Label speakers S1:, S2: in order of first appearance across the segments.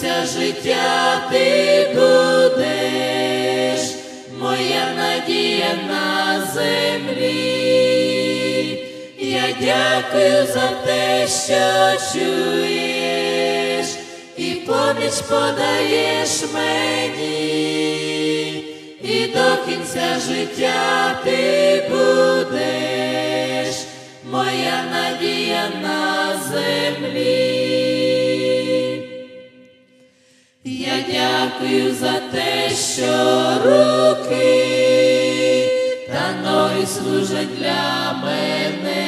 S1: кінця життя ти будеш, моя надія на землі. Я дякую за те, що чуєш, і поміч подаєш мені, і до кінця життя ти будеш, Я дякую за те, що руки та ноги служать для мене,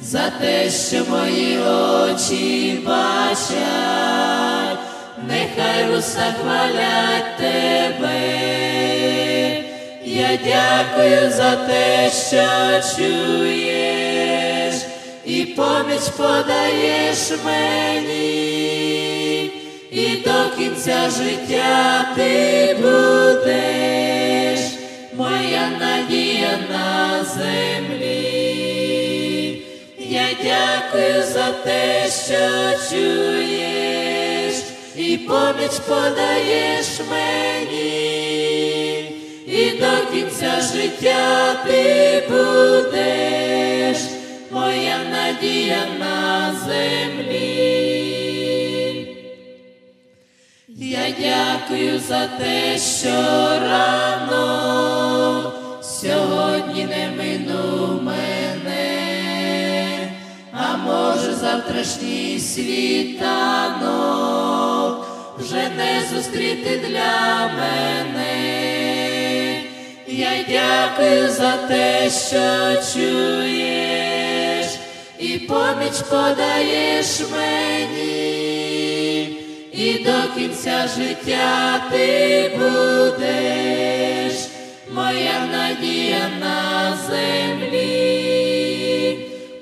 S1: за те, що мої очі бачать, нехай уста хвалять тебе. Я дякую за те, що чуєш, і поміч подаєш мені, і до кінця життя ти будеш, моя надія на землі. Я дякую за те, що чуєш, і поміч подаєш мені, і до кінця життя ти будеш, моя надія на землі. Я дякую за те, що рано сьогодні не минув мене, а може завтрашній світанок вже не зустріти для мене. Я дякую за те, що чуєш, і поміч подаєш мені, і до кінця життя ти будеш, моя надія на землі.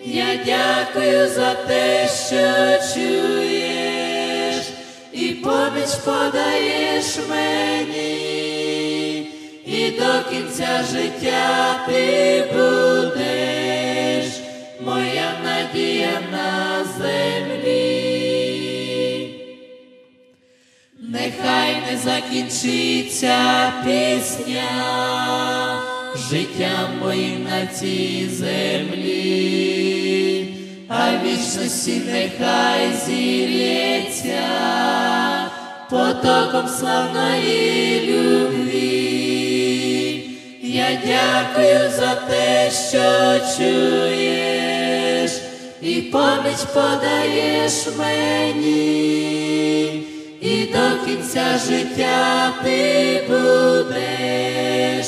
S1: Я дякую за те, що чуєш, і поміч подаєш мені, і до кінця життя ти будеш, моя надія на землі. Закінчиться пісня. Життям моїм на цій землі, а вічності нехай зілється потоком славної любві. Я дякую за те, що чуєш, і поміч подаєш мені, кінця життя ти будеш,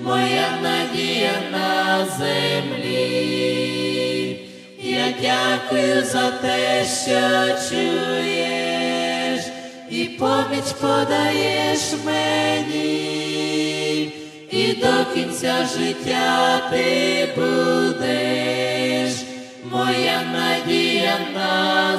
S1: моя надія на землі. Я дякую за те, що чуєш, і поміч подаєш мені, і до кінця життя ти будеш, моя надія на